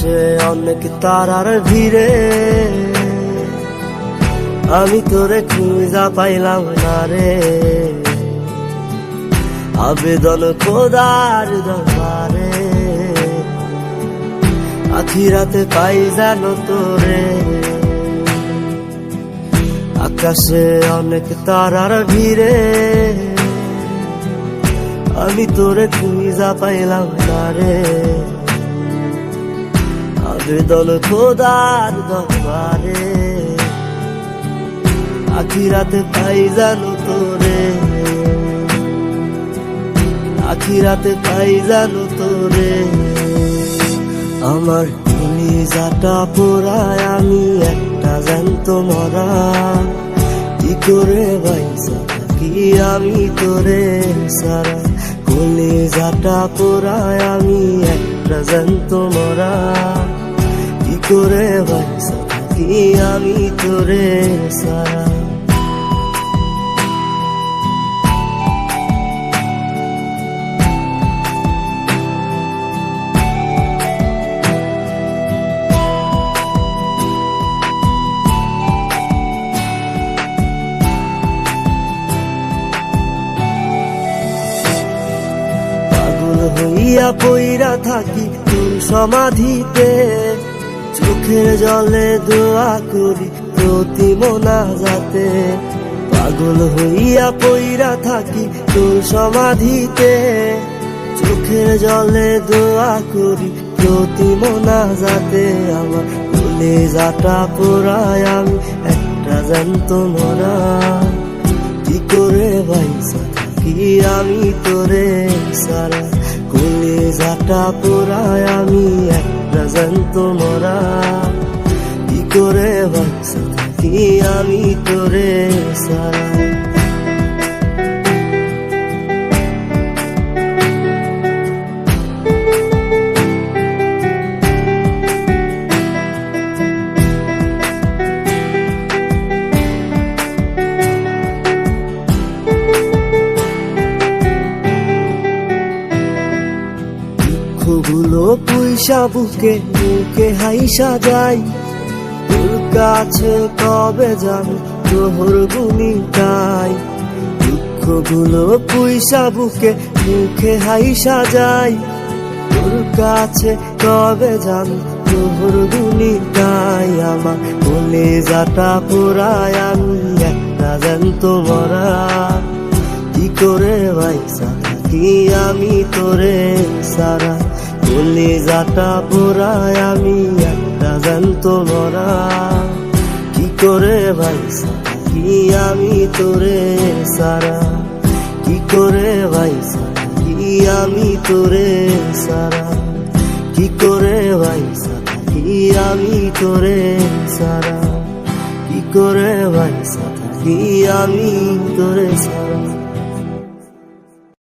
আকাশে অনেক তারার ভিড়ে। আমি তোরে খুঁজা পাইলাম না রে। আবেদন খোদার দরবারে। আখিরাতে পাই জানো তোরে। আকাশে অনেক তারার ভিড়ে। আমি তোরে খুঁজা পাইলাম না রে। আবেদন খোদার দরবারে। আখিরাতে পাই জানো তোরে। আখিরাতে পাই জানো তোরে। আমার যাটা পোড়ায় আমি একটা জ্যান্ত মরা। কি করে বাইসা থাকি আমি তোরে সারা? যাটা পোড়ায় আমি একটা জ্যান্ত মরা। কি করে বাইসা থাকি আমি তোরে সারা। হইয়া পইরা থাকি তোর সমাধিতে? চোখের জলে দোয়া করি প্রতি মোনা যাতে পাগল হইয়া পইরা থাকি তোর সমাধিতে। চোখের জলে দোয়া করি প্রতি মোনা যাতে আমার ভুলে যাটা পোড়ায় আমি, একটা জ্যান্ত মরা। কি করে বাইসা থাকি আমি তোরে সারা যাটা পোড়ায় আমি একটা জ্যান্ত মরা কি করে বাঁচি আমি তোরে সারা দুঃখগুলো পুইসা বুকে বুকে হাইসা যাই তোর কাছে কবে যান তোহর গুনি তাই দুঃখগুলো পুইসা বুকে, মুখে হাইসা যাই তোর কাছে কবে যান তোহর গুনি তাই আমার বলে যাটা পোড়ায় আমি একটা জ্যান্ত মরা কি করে ভাইসা থাকি আমি তোরে সারা? বলে যাটা পোড়ায় আমি একটা জ্যান্ত মরা কি করে ভাইসা থাকি আমি তোরে সারা? কি করে ভাইসা থাকি আমি তোরে সারা? কি করে ভাইসা থাকি আমি তোরে সারা? কি করে ভাইসা থাকি আমি তোরে সারা?